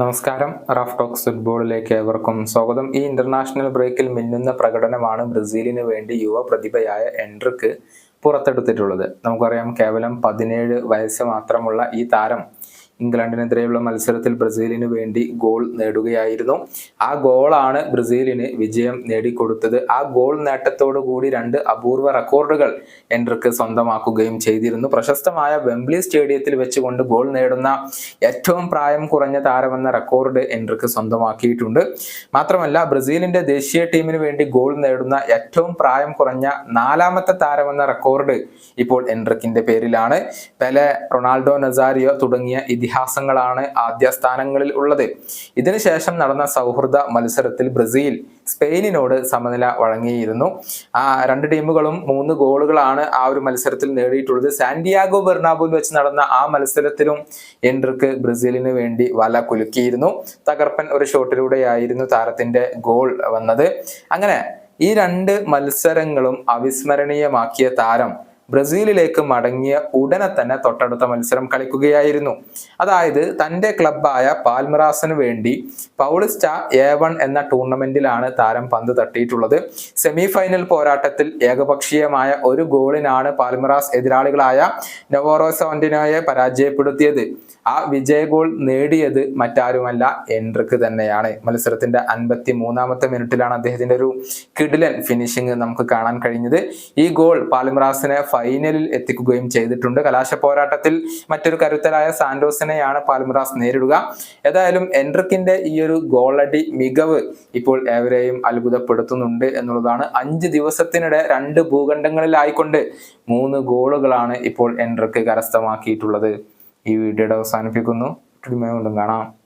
നമസ്കാരം. Rough talks ഫുട്ബോളിലേക്ക് ഏവർക്കും സ്വാഗതം. ഈ ഇന്റർനാഷണൽ ബ്രേക്കിൽ മിന്നുന്ന പ്രകടനമാണ് ബ്രസീലിന് വേണ്ടി യുവ പ്രതിഭയായ എൻട്രിക്ക് പുറത്തെടുത്തിട്ടുള്ളത്. നമുക്കറിയാം കേവലം പതിനേഴ് വയസ്സ് മാത്രമുള്ള ഈ താരം ഇംഗ്ലണ്ടിനെതിരെയുള്ള മത്സരത്തിൽ ബ്രസീലിന് വേണ്ടി ഗോൾ നേടുകയായിരുന്നു. ആ ഗോളാണ് ബ്രസീലിന് വിജയം നേടിക്കൊടുത്തത്. ആ ഗോൾ നേട്ടത്തോടു കൂടി രണ്ട് അപൂർവ റെക്കോർഡുകൾ എൻട്രിക്ക് സ്വന്തമാക്കുകയും ചെയ്തിരുന്നു. പ്രശസ്തമായ വെംബ്ലി സ്റ്റേഡിയത്തിൽ വെച്ചുകൊണ്ട് ഗോൾ നേടുന്ന ഏറ്റവും പ്രായം കുറഞ്ഞ താരമെന്ന റെക്കോർഡ് എൻട്രിക്ക് സ്വന്തമാക്കിയിട്ടുണ്ട്. മാത്രമല്ല ബ്രസീലിന്റെ ദേശീയ ടീമിന് വേണ്ടി ഗോൾ നേടുന്ന ഏറ്റവും പ്രായം കുറഞ്ഞ നാലാമത്തെ താരമെന്ന റെക്കോർഡ് ഇപ്പോൾ എൻട്രിക്കിന്റെ പേരിലാണ്. പെലെ റൊണാൾഡോ നസാരിയോ തുടങ്ങിയ ഇതിഹാസങ്ങളാണ് ആദ്യ സ്ഥാനങ്ങളിൽ ഉള്ളത്. ഇതിനുശേഷം നടന്ന സൗഹൃദ മത്സരത്തിൽ ബ്രസീൽ സ്പെയിനിനോട് സമനില വഴങ്ങിയിരുന്നു. ആ രണ്ട് ടീമുകളും മൂന്ന് ഗോളുകളാണ് ആ ഒരു മത്സരത്തിൽ നേടിയിട്ടുള്ളത്. സാന്റിയാഗോ ബെർണാബുവിൽ വെച്ച് നടന്ന ആ മത്സരത്തിലും എൻട്രിക്ക് ബ്രസീലിന് വേണ്ടി വല കുലുക്കിയിരുന്നു. തകർപ്പൻ ഒരു ഷോട്ടിലൂടെയായിരുന്നു താരത്തിന്റെ ഗോൾ വന്നത്. അങ്ങനെ ഈ രണ്ട് മത്സരങ്ങളും അവിസ്മരണീയമാക്കിയ താരം ബ്രസീലിലേക്ക് മടങ്ങിയ ഉടനെ തന്നെ തൊട്ടടുത്ത മത്സരം കളിക്കുകയായിരുന്നു. അതായത് തന്റെ ക്ലബായ പാൽമറാസിന് വേണ്ടി പൗളിസ്റ്റ എ വൺ എന്ന ടൂർണമെന്റിലാണ് താരം പന്ത് തട്ടിയിട്ടുള്ളത്. സെമി ഫൈനൽ പോരാട്ടത്തിൽ ഏകപക്ഷീയമായ ഒരു ഗോളിനാണ് പാൽമറാസ് എതിരാളികളായ നവോറോസോന്റിനോയെ പരാജയപ്പെടുത്തിയത്. ആ വിജയ ഗോൾ നേടിയത് മറ്റാരുമല്ല എൻട്രിക്ക് തന്നെയാണ്. മത്സരത്തിന്റെ അൻപത്തി മൂന്നാമത്തെ മിനിറ്റിലാണ് അദ്ദേഹത്തിന്റെ ഒരു കിഡിലൻ ഫിനിഷിംഗ് നമുക്ക് കാണാൻ കഴിഞ്ഞത്. ഈ ഗോൾ പാൽമിറാസിനെ ഫൈനലിൽ എത്തിക്കുകയും ചെയ്തിട്ടുണ്ട്. കലാശ പോരാട്ടത്തിൽ മറ്റൊരു കരുത്തരായ സാന്റോസിനെയാണ് പാൽമുറാസ് നേരിടുക. ഏതായാലും എൻട്രിക്കിന്റെ ഈ ഒരു ഗോളടി മികവ് ഇപ്പോൾ ഏവരെയും അത്ഭുതപ്പെടുത്തുന്നുണ്ട് എന്നുള്ളതാണ്. അഞ്ച് ദിവസത്തിനിടെ രണ്ട് ഭൂഖണ്ഡങ്ങളിലായിക്കൊണ്ട് മൂന്ന് ഗോളുകളാണ് ഇപ്പോൾ എൻട്രിക്ക് കരസ്ഥമാക്കിയിട്ടുള്ളത്. ഈ വീഡിയോയുടെ അവസാനിപ്പിക്കുന്നു. കാണാം.